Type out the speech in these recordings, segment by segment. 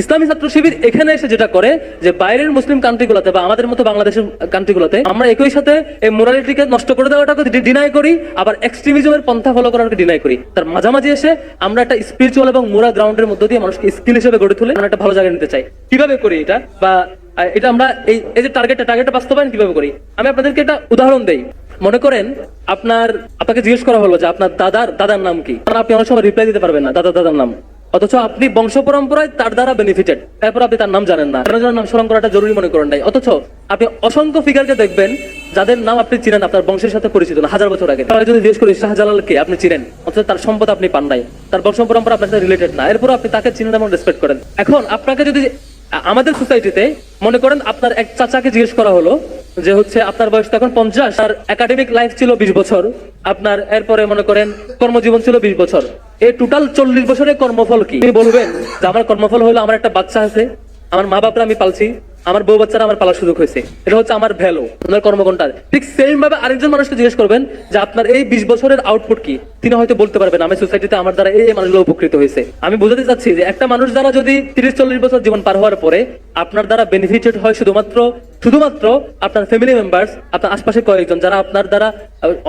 ইসলামী ছাত্র শিবির এখানে এসে যেটা করে, যে বাইরের মুসলিম কান্ট্রিগুলোতে বা আমাদের মতো বাংলাদেশের কান্ট্রিগুলোতে আমরা একই সাথে এই মোরালিটিকে নষ্ট করে দেওয়াটাকে ডিনাই করি, আবার এক্সট্রিমিজমের পন্থা ফলো করাটাকে ডিনাই করি। তার মাঝামাঝি এসে আমরা একটা স্পিরিচুয়াল এবং মোরা গ্রাউন্ডের মধ্য দিয়ে মানুষকে স্কিল হিসেবে গড়ে তুলে আমরা একটা ভালো জায়গায় নিতে চাই। কীভাবে করি এটা? বা এটা আমরা এই যে টার্গেটটা টার্গেটটা বাস্তবায়ন কীভাবে করি? আমি আপনাদেরকে একটা উদাহরণ দেই। মনে করেন আপনার, আপনাকে জিজ্ঞেস করা হলো যে আপনার দাদার দাদার নাম কি? আপনি অনেক সময় রিপ্লাই দিতে পারবেন না, দাদা, দাদার নাম। অথচ আপনি বংশ পরম্পরায় তার দ্বারা বেনিফিটেড তারপর আপনি তার নাম জানেন না। কারণ নাম স্মরণ করাটা জরুরি মনে করেন নাই। অথচ আপনি অসংখ্য ফিগারকে দেখবেন, যাদের নাম আপনি চিনেন, আপনার বংশের সাথে পরিচিত না, হাজার বছর আগে। যদি জিজ্ঞেস করি, শাহজালালকে আপনি চিনেন? অথচ তার সম্পদ আপনি পান নাই। তার বংশ পরম্পরা আপনার সাথে রিলেটেড না। এরপর আপনি তাকে চিনেন এবং রেসপেক্ট করেন। এখন আপনাকে যদি আমাদের সোসাইটিতে মনে করেন, আপনার এক চাচাকে জিজ্ঞেস করা হলো যে হচ্ছে আপনার বয়স তো এখন পঞ্চাশ, আর একাডেমিক লাইফ ছিল বিশ বছর। আপনার এরপরে মনে করেন কর্মজীবন ছিল বিশ বছর। এই টোটাল চল্লিশ বছরের কর্মফল কি? বলবেন যে আমার কর্মফল হলো আমার একটা বাচ্চা আছে, আমার মা বাপরা আমি পালছি, আমার বউ বাচ্চারা আমার পালার সুযোগ হয়েছে। এটা হচ্ছে আমার ভ্যালু ওনার ঠিক সেম ভাবে আরেকজন মানুষকে জিজ্ঞেস করবেন যে আপনার এই বিশ বছরের আউটপুট কি? তিনি হয়তো বলতে পারবেন, আমি সোসাইটিতে আমার দ্বারা এই মানুষগুলো উপকৃত হয়েছে। আমি বোঝাতে চাচ্ছি যে একটা মানুষ দ্বারা যদি তিরিশ, চল্লিশ বছর জীবন পার হওয়ার পরে আপনার দ্বারা বেনিফিটেড হয় শুধুমাত্র শুধুমাত্র আপনার ফ্যামিলি মেম্বার্স আপনার আশপাশে কয়েকজন যারা আপনার দ্বারা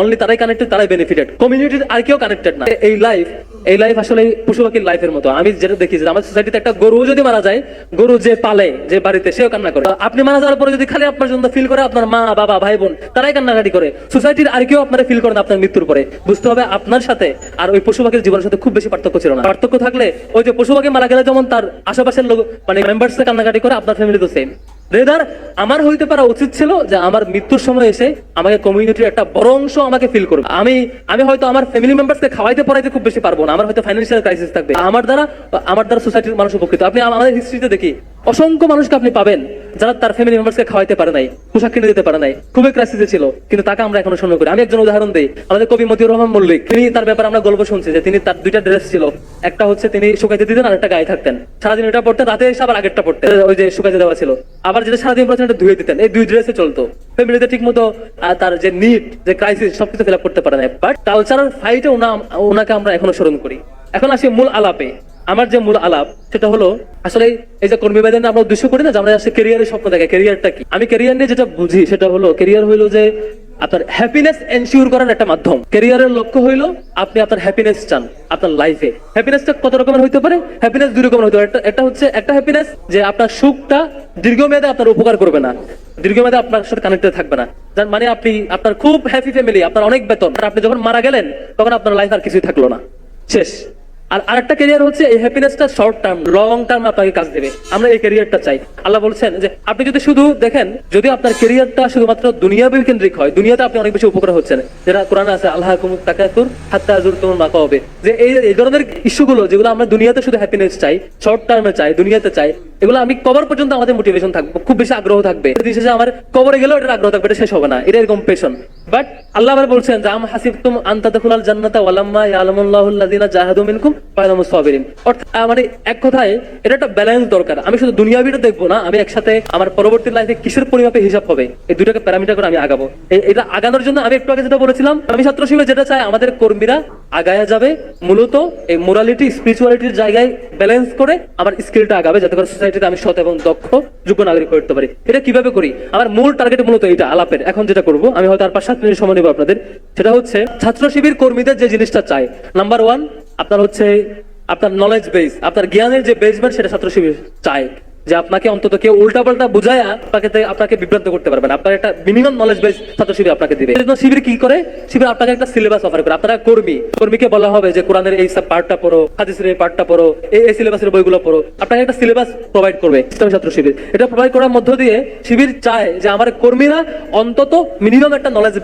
অনলি তারাই কানেক্টেড তারাই বেনিফিটেড কমিউনিটির আর কেউ কানেক্টেড না। এই লাইফ এই লাইফ আসলে পশু পাখির লাইফের মতো। আমি যেটা দেখি যে আমার সোসাইটিতে একটা গরু যদি মারা যায়, গরু যে পালে, যে বাড়িতে, সেও কান্না করে। আপনি মারা যাওয়ার পরে যদি খালি আপনার জন্য ফিল করে আপনার মা, বাবা, ভাই, বোন, তারাই কান্নাকাটি করে। সোসাইটির আর কেউ আপনারা ফিল করেন আপনার মৃত্যুর পরে। বুঝতে হবে আপনার সাথে আর ওই পশু পাখির জীবনের সাথে খুব বেশি পার্থক্য ছিল না। পার্থক্য থাকলে ওই যে পশু পাখি মারা গেলে যেমন তার আশেপাশের লোক মানে মেম্বার্স কান্নাকাটি করে, আপনার ফ্যামিলি তো সেম রেদার আমার হইতে পারা উচিত ছিল যে আমার মৃত্যুর সময় এসে আমাকে কমিউনিটির একটা বড় অংশ আমাকে ফিল করবে। আমি আমি হয়তো আমার ফ্যামিলি মেম্বারসকে খাওয়াইতে পড়াইতে খুব বেশি পারব না। আমার হয়তো ফাইন্যান্সিয়াল ক্রাইসিস থাকবে। আমার দ্বারা আমার দ্বারা সোসাইটির মানুষ উপকৃত। আপনি আম- আমাদের হিস্ট্রিতে দেখি অসংখ্য মানুষকে আপনি পাবেন যারা তার ফ্যামিলি মেম্বারসকে খাওয়াইতে পারে নাই, পোশাক কিনে দিতে পারে নাই। খুবই ক্রাইসিসে ছিল, কিন্তু তাকে আমরা এখনও সম্মান করি। আমি একজন উদাহরণ দিই। আমাদের কবি মতিউর রহমান মল্লিক, তিনি তার ব্যাপারে আমরা গল্প শুনছি যে তিনি তার দুইটা ড্রেস ছিল। একটা হচ্ছে তিনি শুকাইতে দিতেন, আর একটা গায়ে থাকতেন। সারাদিন এটা পড়তেন, রাতে এসে আবার আগেরটা পড়তেন। ওই যে শুকাইতে দেওয়া ছিল। আবার যেটা সারাদিন পড়তেন এটা ধুয়ে দিতেন। এই দুই ড্রেসে চলতো। ফ্যামিলিতে ঠিক মতো তার যে নিট যে ক্রাইসিস সবকিছু ফিল আপ করতে পারে না বাট কালচারাল ফাইটে ওনাকে আমরা এখনও স্মরণ করি। এখন আসি মূল আলাপে। আমার যে মূল আলাপ, সেটা হলো, আসলে এই যে কর্মী বেদন আমরা উদ্দেশ্য করি না যে আমরা আসলে ক্যারিয়ারের স্বপ্ন দেখে ক্যারিয়ারটা কি? আমি ক্যারিয়ার নিয়ে যেটা বুঝি, সেটা হলো ক্যারিয়ার হইল যে আপনার হ্যাপিনেস এনশিওর করার একটা মাধ্যম। ক্যারিয়ারের লক্ষ্য হইল, আপনি আপনার হ্যাপিনেস চান, আপনার লাইফে হ্যাপিনেসটা কত রকমের হইতে পারে? হ্যাপিনেস দুই রকমের হইতে পারে। একটা হচ্ছে একটা হ্যাপিনেস যে আপনার সুখটা দীর্ঘমেয়াদে আপনার উপকার করবে না। দীর্ঘমেয়াদে আপনার সাথে কানেক্টেড থাকবে না। যার মানে আপনি, আপনার খুব হ্যাপি ফ্যামিলি আপনার অনেক বেতন। আপনি যখন মারা গেলেন, তখন আপনার লাইফ আর কিছুই থাকল না। শেষ। আর আরেকটা ক্যারিয়ার হচ্ছে এই হ্যাপিনেসটা শর্ট টার্ম লং টার্ম আপনাকে কাজ দেবে। আমরা এই ক্যারিয়ারটা চাই। আল্লাহ বলছেন যে, আপনি যদি শুধু দেখেন, যদি আপনার ক্যারিয়ারটা শুধুমাত্র দুনিয়াবি কেন্দ্রিক হয়, দুনিয়াতে আপনি অনেক বেশি উপকার হচ্ছেন। যেটা কোরআন আছে, আল্লাহ তাকাতুর হাত্তা তোমার মাকা হবে যে এই ধরনের ইস্যুগুলো যেগুলো আমরা দুনিয়াতে শুধু হ্যাপিনেস চাই শর্ট টার্মে চাই, দুনিয়াতে চাই এগুলো আমি কবর পর্যন্ত আমাদের মোটিভেশন থাকবে, খুব বেশি আগ্রহ থাকবে। দিন আমার কবরে গেলেও এটার আগ্রহ থাকবে, এটা শেষ হবে না এটা এরকম পেশন বাট আল্লাহ আবার বলছেন যে, আম হাসিবতুম আনতা তাদখুলাল জান্নাতা ওয়ালাম্মা ইয়ালামুল্লাহুল্লাযিনা জাহাদু মিনকুম ফায়ালামুস সাবিরিন। অর্থাৎ মানে এক কথায়, এটা একটা ব্যালেন্স দরকার। আমি শুধু দুনিয়াবিটা দেখব না, আমি একসাথে আমার পরবর্তী লাইফে কিসের পরিমাপে হিসাব হবে? এই দুটাকে প্যারামিটার করে আমি আগাবো। এটা আগানোর জন্য আমি একটু আগে যেটা বলেছিলাম, আমি ছাত্র শিবির যেটা চাই, আমাদের কর্মীরা আগায়া যাবে, মূলত এই মোরালিটি স্পিরিচুয়ালিটির জায়গায় ব্যালেন্স করে আমার স্কিলটা আগাবে, যাতে করে সোসাইটিতে আমি সৎ এবং দক্ষ, যোগ্য নাগরিক উঠতে পারি। এটা কীভাবে করি? আমার মূল টার্গেট মূলত এটা আলাপের। এখন যেটা করব, আমি হয়তো আর পাঁচ সাত মিনিট সময় নেব আপনাদের। সেটা হচ্ছে, ছাত্র শিবির কর্মীদের যে জিনিসটা চাই। নাম্বার ওয়ান আপনার হচ্ছে আপনার নলেজ বেস আপনার জ্ঞানের যে বেসমেন্ট সেটা ছাত্র শিবির চায়। যে আপনাকে অন্তত কেউ উল্টা পাল্টা বুঝায় আপনাকে আপনাকে বিভ্রান্ত করতে পারবেন আপনার একটা মিনিমাম নলেজ বেস ছাত্র শিবির আপনাকে দিবে। শিবির কি করে? শিবির আপনাকে একটা সিলেবাস অফার করে। আপনারা কর্মী। কর্মীকে বলা হবে যে, কোরআনের এই সব পার্টটা পড়ো, হাদিসের এই পার্টটা পড়ো, এই এই সিলেবাসের বইগুলো পড়ো। আপনাকে একটা সিলেবাস প্রোভাইড করবে ইসলামী ছাত্র শিবির। এটা প্রোভাইড করার মধ্য দিয়ে শিবির চায় যে, আমার কর্মীরা অন্তত মিনিমাম একটা নলেজ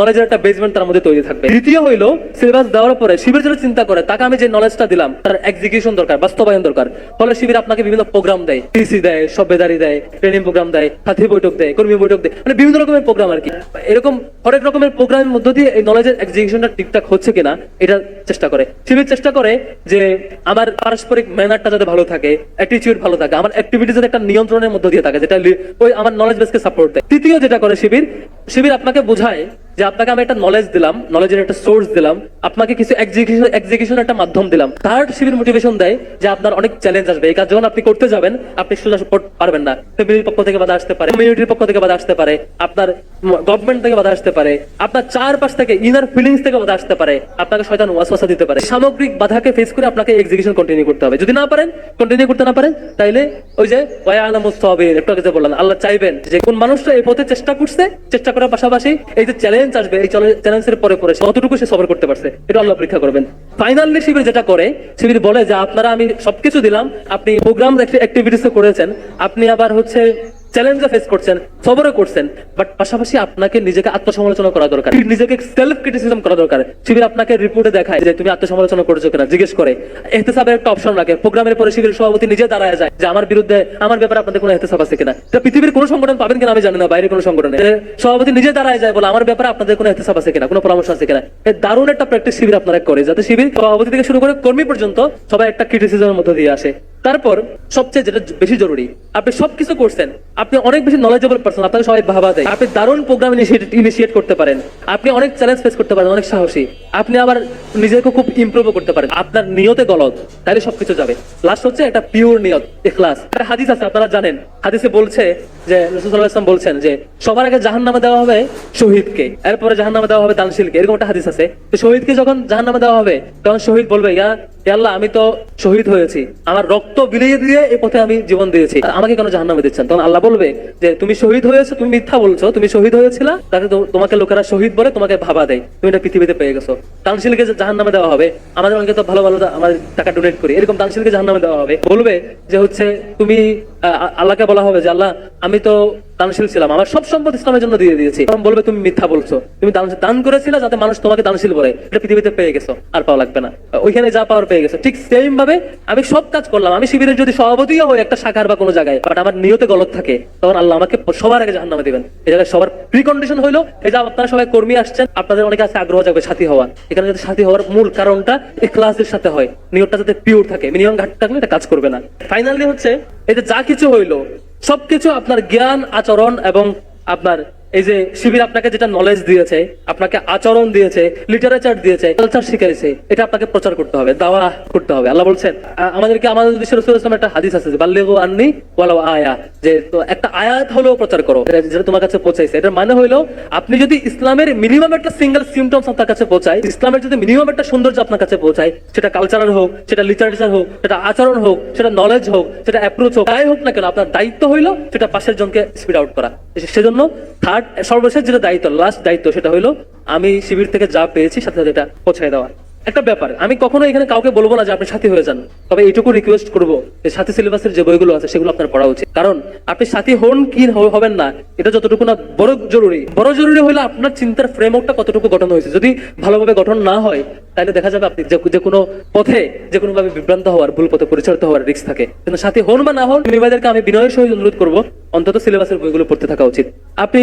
নলেজের একটা বেসমেন্ট তার মধ্যে তৈরি থাকবে। দ্বিতীয় হইল সিলেবাস দেওয়ার পরে শিবির যেটা চিন্তা করে, তাকে আমি যে নলেজটা দিলাম, তার এক্সিকিউশন দরকার, বাস্তবায়ন দরকার। ফলে শিবির আপনাকে বিভিন্ন প্রোগ্রাম দেয়। টিসি দেয় সভ্যদারি দেয়, ট্রেনিং প্রোগ্রাম দেয়, সাথী বৈঠক দেয়, কর্মী বৈঠক দেয় মানে বিভিন্ন রকমের প্রোগ্রাম আর কি। এরকম হরেক রকমের প্রোগ্রামের মধ্য দিয়ে এই নলেজের এক্সিকিউশনটা ঠিকঠাক হচ্ছে কিনা, এটা চেষ্টা করে। শিবির চেষ্টা করে যে আমার পারস্পরিক ম্যানারটা যাতে ভালো থাকে অ্যাটিটিউড ভালো থাকে, আমার অ্যাক্টিভিটি যাতে একটা নিয়ন্ত্রণের মধ্য দিয়ে থাকে, যেটা ওই আমার নলেজ বেসকে সাপোর্ট দেয়। তৃতীয় যেটা করে শিবির শিবির আপনাকে বোঝায় যে আপনাকে আমি একটা নলেজ দিলাম নলেজের একটা সোর্স দিলাম, আপনাকে কিছু এক্সিকিউশন এক্সিকিউশন একটা মাধ্যম দিলাম। থার্ড শিবির মোটিভেশন দেয় যে আপনার অনেক চ্যালেঞ্জ আসবে। এই কাজ যখন আপনি করতে যাবেন, আপনি সোজা support পারবেন না। ফ্যামিলির পক্ষ থেকে বাধা আসতে পারে কমিউনিটির পক্ষ থেকে বাধা আসতে পারে, আপনার গভর্নমেন্ট থেকে বাধা আসতে পারে, আপনার চারপাশ থেকে ইনার ফিলিংস থেকে বাধা আসতে পারে, আপনাকে শয়তান ওয়াসওয়াসা দিতে পারে। সামগ্রিক বাধাকে ফেস করে আপনাকে এক্সিকিউশন কন্টিনিউ করতে হবে। যদি না পারেন কন্টিনিউ করতে না পারেন, তাইলে ওই যে ওয়া আলা মুস্তাবির একটু আগে যে বললাম, আল্লাহ চাইবেন যে কোন মানুষটা এই পথে চেষ্টা করছে, চেষ্টা করার পাশাপাশি এই যে চ্যালেঞ্জ আসবে, এই চ্যালেঞ্জের পরে পরে কতটুকু সে সবার করতে পারছে, এটা আল্লাহ পরীক্ষা করবেন। ফাইনালি শিবির যেটা করে, শিবির বলে যে, আপনারা আমি সবকিছু দিলাম, আপনি প্রোগ্রাম অ্যাক্টিভিটিস করেছেন, আপনি আবার হচ্ছে চ্যালেঞ্জে ফেস করছেন সবরও করছেন বাট পাশাপাশি আপনাকে নিজেকে আত্মসমালোচনা করা দরকার। নিজেকে সেলফ ক্রিটিসিজম করা দরকার। শিবির আপনাকে রিপোর্টে দেখায় যে তুমি আত্মসমালোচনা করেছ কিনা, জিজ্ঞেস করে। এহতেসাবের একটা অপশন রাখে। প্রোগ্রামের পরে শিবির সভাপতি নিজে দাঁড়ায় যায় যে আমার বিরুদ্ধে, আমার ব্যাপারে আপনাদের কোনো এহতেসাব আছে কিনা। এটা পৃথিবীর কোনো সংগঠন পাবেন কিনা আমি জানি না, বাইরে কোনো সংগঠনে। সভাপতি নিজে দাঁড়ায় যায় বলে আমার ব্যাপারে আপনাদের কোনো এহতেসাব আছে কিনা, কোনো পরামর্শ আছে কিনা। এই দারুণ একটা প্র্যাকটিস শিবির আপনারা করে। যাতে শিবির সভাপতি থেকে শুরু করে কর্মী পর্যন্ত সবাই একটা ক্রিটিসিজমের মধ্যে দিয়ে আসে। তারপর সবচেয়ে যেটা বেশি জরুরি, আপনি সবকিছু করছেন, আপনি অনেক বেশি নলেজেবল পারসন আপনাকে সবাই ভাবা দেয়। আপনি দারুণ প্রোগ্রাম ইনিশিয়েট করতে পারেন। আপনি অনেক চ্যালেঞ্জ ফেস করতে পারেন, অনেক সাহসী। আপনি আবার নিজেকে খুব ইমপ্রুভ করতে পারেন। আপনার নিয়তে গলত তাহলে সবকিছু যাবে। লাস্ট হচ্ছে একটা পিওর নিয়ত ইখলাস একটা হাদিস আছে, আপনারা জানেন। হাদিসে বলছে যে ইসলাম বলছেন যে, সবার আগে জাহান নামে দেওয়া হবে শহীদকে, এরপরে জাহান নামে দেওয়া হবে দানশীলকে। এরকম একটা হাদিস আছে। শহীদকে যখন জাহান নামে দেওয়া হবে, তখন শহীদ বলবে, ইয়া আল্লাহ, আমি তো শহীদ হয়েছি। আমার রক্ত বিলিয়ে দিয়ে এই পথে আমি জীবন দিয়েছি। আমাকে কেন জাহান নামে দিচ্ছেন? তখন আল্লাহ বলবে যে, তুমি শহীদ হয়েছো, তুমি মিথ্যা বলছো, তুমি শহীদ হয়েছিল তাকে তোমাকে লোকেরা শহীদ বলে তোমাকে ভাবা দেয়। তুমি এটা পৃথিবীতে পেয়ে গেছো। তানসিলকে জাহান নামে দেওয়া হবে, আমাদের অনেকে তো ভালো ভালো আমাদের টাকা ডোনেট করি, এরকম তানসিলকে জাহান নামে দেওয়া হবে। বলবে যে হচ্ছে, তুমি আল্লাহকে বলা হবে যে, আল্লাহ, আমি তো দানশীল ছিলাম। আমার সব সম্পদ ইসলামের জন্য দিয়ে দিয়েছি। তখন বলবে, তুমি মিথ্যা বলছো। তুমি দান- করেছিলে যাতে মানুষ তোমাকে দানশীল বলে। এটা পৃথিবীতে পেয়ে গেছো। আর পাওয়া লাগবে না। ওইখানে যা পাওয়ার পেয়ে গেছো। ঠিক সেম ভাবে আমি সব কাজ করলাম। আমি শিবিরের যদি সভাপতিও হই একটা শাখার বা কোনো জায়গায় বাট আমার নিয়তে গলত থাকে, তখন আল্লাহ আমাকে সবার আগে জাহান নামে দিবেন। এই জায়গায় সবার প্রি কন্ডিশন হইল, এই যে আপনারা সবাই কর্মী আসছেন, আপনাদের অনেকে আছে আগ্রহ যাবে সাথী হওয়া এখানে যদি সাথী হওয়ার মূল কারণটা ইখলাসের সাথে হয়, নিয়তটা যাতে পিওর থাকে। মিনিমাম ঘাট থাকলে এটা কাজ করবে না। ফাইনালি হচ্ছে যে যা কিছু হইল সবকিছু আপনার জ্ঞান আচরণ এবং আপনার এই যে শিবির আপনাকে যেটা নলেজ দিয়েছে, আপনাকে আচরণ দিয়েছে লিটারেচার দিয়েছে কালচার শিখাইছে, এটা আপনাকে প্রচার করতে হবে, দাওয়া করতে হবে। আল্লাহ বলছেন আমাদেরকে আমাদের দেশের রসুল একটা হাদিস আছে বাল্লেগো আননি ওয়ালাও আয়া যে, তো একটা আয়াত হলেও প্রচার করো যেটা তোমার কাছে পৌঁছাইছে। এটার মানে হইল, আপনি যদি ইসলামের মিনিমাম একটা সিঙ্গেল সিমটমস আপনার কাছে পৌঁছায়, ইসলামের যদি মিনিমাম একটা সৌন্দর্য আপনার কাছে পৌঁছায়, সেটা কালচারাল হোক, সেটা লিটারেচার হোক, সেটা আচরণ হোক, সেটা নলেজ হোক, সেটা অ্যাপ্রোচ হোক, যাই হোক না কেন, আপনার দায়িত্ব হইল সেটা পাশের জনকে স্পিড আউট করা। সেজন্য থার্ড সর্বশেষ যেটা দায়িত্ব লাস্ট দায়িত্ব সেটা হলো আমি শিবির থেকে যা পেয়েছি সাথে সাথে এটা পৌঁছায় দেওয়া। একটা ব্যাপার, আমি কখনো এখানে কাউকে বলব না যে আপনি সাথী হয়ে যান। তবে এইটুকু রিকোয়েস্ট করব যে সাথী সিলেবাসের যে বইগুলো আছে সেগুলো আপনার পড়া উচিত। কারণ আপনি সাথী হন কি হবেন না, এটা যতটুকু না, বড় জরুরি। বড় জরুরি হলে আপনার চিন্তার ফ্রেমওয়ার্কটা কতটুকু গঠন হয়েছে। যদি ভালোভাবে গঠন না হয়, তাহলে দেখা যাবে আপনি যে কোনো পথে, যে কোনো ভাবে বিভ্রান্ত হওয়ার, ভুল পথে পরিচালিত হওয়ার রিস্ক থাকে। কিন্তু সাথী হন বা না হন মেয়েদেরকে আমি বিনয়ের সহিত অনুরোধ করব, অন্তত সিলেবাসের বইগুলো পড়তে থাকা উচিত। আপনি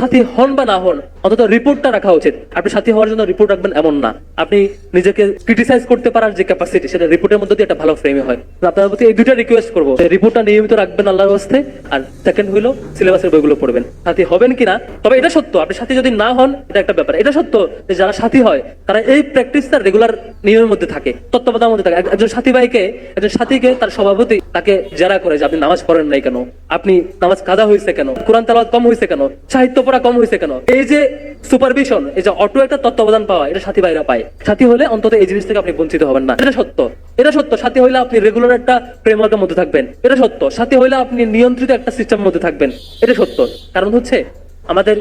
সাথী হন বা না হন, অন্তত রিপোর্টটা রাখা উচিত। আপনি সাথী হওয়ার জন্য রিপোর্ট রাখবেন এমন না। আপনি নিজেকে ক্রিটিসাইজ করতে পারার যে ক্যাপাসিটি সেটা রিপোর্টের মধ্যে দিয়ে একটা ভালো ফ্রেমে হয়। আপনার প্রতি এই দুইটা রিকোয়েস্ট করব। রিপোর্টটা নিয়মিত রাখবেন আল্লাহর হস্তে, আর সেকেন্ড হইল সিলেবাসের বইগুলো পড়বেন। সাথী হবেন কিনা? তবে এটা সত্য, আপনি সাথী যদি না হন, এটা একটা ব্যাপার। এটা সত্য যে যারা সাথী হয়, তারা এই প্র্যাকটিসটা রেগুলার নিয়মের মধ্যে থাকে, তত্ত্বাবধানের মধ্যে থাকে। একজন সাথী ভাইকে, একজন সাথীকে তার সভাপতি তাকে জেরা করে যে আপনি নামাজ পড়েন নাই কেন? আপনি নামাজ কাজা হয়েছে কেন? কোরআন তালাওয়াত কম হয়েছে কেন? সাহিত্য পড়া কম হয়েছে কেন? এই যে সুপারভিশন এই যে অটো একটা তত্ত্বাবধান পাওয়া, এটা সাথী ভাইরা পায়। সাথী হলে অন্তত এই জিনিস থেকে আপনি বঞ্চিত হবেন না। এটা সত্য। এটা সত্য। সাথী হইলে আপনি রেগুলার একটা ফ্রেমওয়ার্কের মধ্যে থাকবেন। এটা সত্য। সাথী হইলে আপনি নিয়ন্ত্রিত একটা সিস্টেমের মধ্যে থাকবেন। এটা সত্য। কারণ হচ্ছে, আমাদের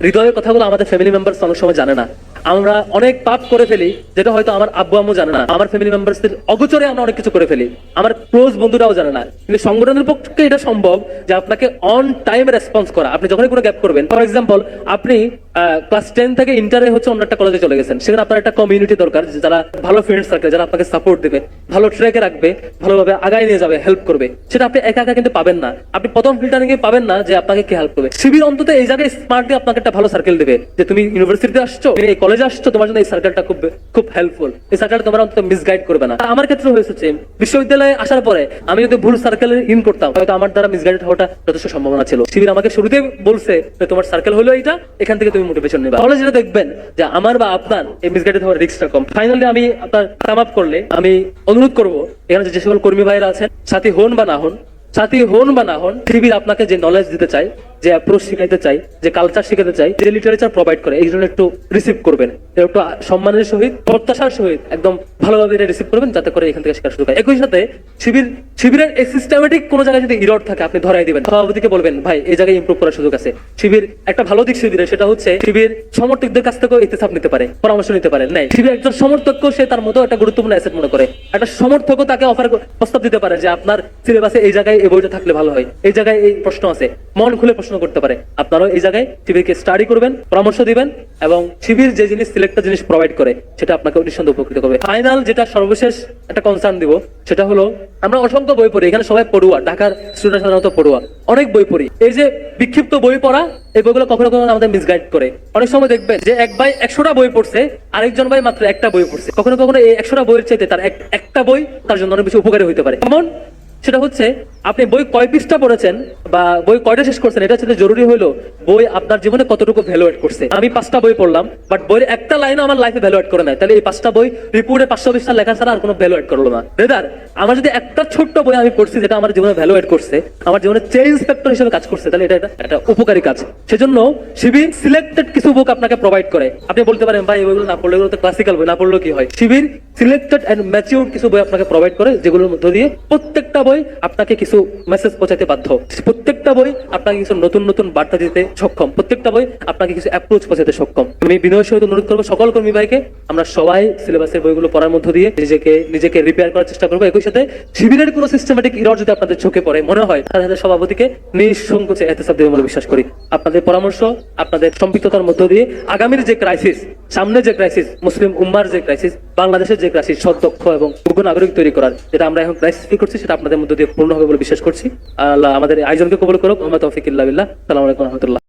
হৃদয়ের কথাগুলো আমাদের ফ্যামিলি মেম্বার্স অনেক সময় জানে না। আমরা অনেক পাপ করে ফেলি, যেটা হয়তো আমার আব্বু আম্মু জানে না। আমার ফ্যামিলি মেম্বারসদের অগোচরে আমরা অনেক কিছু করে ফেলি। আমার ক্লোজ বন্ধুরাও জানে না। কিন্তু সংগঠনের পক্ষে এটা সম্ভব যে আপনাকে অন টাইম রেসপন্স করা। আপনি যখনই কোনো গ্যাপ করবেন ফর এক্সাম্পল আপনি ক্লাস টেন থেকে ইন্টারে হচ্ছে অন্য একটা কলেজে চলে গেছেন। সেখানে আপনার একটা কমিউনিটি দরকার যারা ভালো ফ্রেন্ড সার্কেল যারা আপনাকে সাপোর্ট দেবে, ভালো ট্র্যাকে রাখবে, ভালোভাবে আগায় নিয়ে যাবে হেল্প করবে, সেটা আপনি একা একা কিন্তু পাবেন না। আপনি প্রথম ফিল্টারিং এ পাবেন না যে আপনাকে কে হেল্প করবে। শিবির অন্তত এই জায়গায় স্মার্টলি আপনাকে একটা ভালো সার্কেল দেবে, যে তুমি ইউনিভার্সিটিতে আসছো এই কলেজে আসছো, তোমার জন্য এই সার্কেলটা খুব খুব হেল্পফুল এই সার্কেলটা তোমার অন্তত মিসগাইড করবে না। আমার ক্ষেত্রে হয়েছে। বিশ্ববিদ্যালয়ে আসার পরে আমি যদি ভুল সার্কেলে ইন করতাম, হয়তো আমার দ্বারা মিসগাইড হওয়াটা যথেষ্ট সম্ভাবনা ছিল। শিবির আমাকে শুরুতে বলছে তোমার সার্কেল হলো এইটা, এখান থেকে তুমি মোটিভেশন নেবা। তাহলে যেটা দেখবেন যে আমার বা আপনার এই মিসগাইডেড হওয়ার রিস্কটা কম। ফাইনালি আমি আপনার সাম আপ করলে আমি অনুরোধ করব, এখানে যে সকল কর্মী ভাইরা আছেন, সাথী হন বা না হন, সাথী হন বা না হন শিবির আপনাকে যে নলেজ দিতে চাই যে অ্যাপ্রোচ শিখাইতে চাই, যে কালচার শিখাতে চাই, যে লিটারেচার প্রোভাইড করে, এই জন্য একটু রিসিভ করবেন। একটু সম্মানের সহিত, প্রত্যাশার সহিত একদম ভালোভাবে এটা রিসিভ করবেন, যাতে করে এখান থেকে শেখার সুযোগ হয়। একই সাথে শিবির, শিবিরের এই সিস্টেমেটিক কোনো জায়গায় যদি ইরড থাকে, আপনি ধরাই দিবেন। সভাপতিকে বলবেন, ভাই, এই জায়গায় ইমপ্রুভ করার সুযোগ আছে। শিবির একটা ভালো দিক শিবিরের, সেটা হচ্ছে শিবির সমর্থকদের কাছ থেকেও ইতিসাপ নিতে পারে, পরামর্শ নিতে পারে। নাই, শিবির একজন সমর্থককে সে তার মতো একটা গুরুত্বপূর্ণ অ্যাসেট মনে করে। একটা সমর্থকও তাকে অফার প্রস্তাব দিতে পারে যে, আপনার সিলেবাসে এই জায়গায় এই বইটা থাকলে ভালো হয়। এই জায়গায় এই প্রশ্ন আছে। মন খুলে প্রশ্ন করতে পারে। আপনারাও এই জায়গায় শিবিরকে স্টাডি করবেন, পরামর্শ দিবেন এবং শিবির যে জিনিস সিলেক্টেড জিনিস প্রোভাইড করে, সেটা আপনাকে নিঃসন্দেহে উপকৃত করবে। ফাইনাল যেটা সর্বশেষ একটা কনসার্ন দিব, সেটা হলো আমরা অসংখ্য বই পড়ি, এখানে সবাই পড়ুয়া, ঢাকার স্টুডেন্ট সাধারণত পড়ুয়া। অনেক বই পড়ি। এই যে বিক্ষিপ্ত বই পড়া, এই বইগুলো কখনো কখনো আমাদের মিসগাইড করে। অনেক সময় দেখবেন যে এক ভাই একশোটা বই পড়ছে, আরেকজন ভাই মাত্র একটা বই পড়ছে। কখনো কখনো এই একশোটা বইয়ের চাইতে তার একটা বই তার জন্য অনেক বেশি উপকারী হতে পারে। যেমন সেটা হচ্ছে, আপনি বই কয় পৃষ্ঠা পড়েছেন বা বই কয়টা শেষ করছেন, এটা হচ্ছে জরুরি হলো বই আপনার জীবনে কতটুকু ভ্যালু এড করছে। আমি পাঁচটা বই পড়লাম বাট বইয়ের একটা লাইনও আমার লাইফে ভ্যালু এড করে নাই। তাহলে এই পাঁচটা বই রিপোর্টে পাঁচশো পৃষ্ঠা লেখা ছাড়া আর কোনো ভ্যালু এড করল না। রেদার আমার যদি একটা ছোট্ট বই আমি পড়ছি যেটা আমার জীবনে ভ্যালু এড করছে, আমার জীবনে চেঞ্জ ফ্যাক্টর হিসেবে কাজ করছে, তাহলে এটা একটা- উপকারী কাজ। সেজন্য শিবির সিলেক্টেড কিছু বুক আপনাকে প্রোভাইড করে। আপনি বলতে পারেন, ভাই, এগুলো না পড়লে তো ক্লাসিক্যাল বই, না পড়লেও কি হয়? শিবির সিলেক্টেড এন্ড ম্যাচিউর কিছু বই আপনাকে প্রোভাইড করে, যেগুলোর মধ্য দিয়ে প্রত্যেকটা বই আপনাকে কিছু মেসেজ পৌঁছাতে বাধ্য। প্রত্যেকটা বই আপনাকে কিছু নতুন নতুন বার্তা দিতে সক্ষম। প্রত্যেকটা বই আপনাকে কিছু অ্যাপ্রোচ পৌঁছাতে সক্ষম। আমি বিনয়ের সহিত অনুরোধ করব সকল কর্মী ভাইকে, আমরা সবাই সিলেবাসের বইগুলো পড়ার মধ্য দিয়ে নিজেকে নিজেকে রিপেয়ার করার চেষ্টা করব। একই সাথে শিবিরের কোনো সিস্টেমেটিক ইরর যদি আপনাদের চোখে পড়ে, মনে হয়, তাহলে তাদের সভাপতিকে নিঃসংকোচে এহতেসাব দেবে বলে বিশ্বাস করি। আপনাদের পরামর্শ, আপনাদের সম্পৃক্ততার মধ্য দিয়ে আগামীর যে ক্রাইসিস সামনে যে ক্রাইসিস মুসলিম উম্মার যে ক্রাইসিস বাংলাদেশের যে ক্রাইসিস সদক্ষ এবং যোগ্য নাগরিক তৈরি করার, যেটা আমরা এখন ক্রাইসিস ফিল করছি, সেটা আপনাদের মধ্য দিয়ে পূর্ণ হবে বলে বিশ্বাস করছি। আল্লাহ আমাদের আয়োজনকে কবল করুক। মোহাম্মদ তফিকুল্লাহ সালাম রহমতুল্লাহ।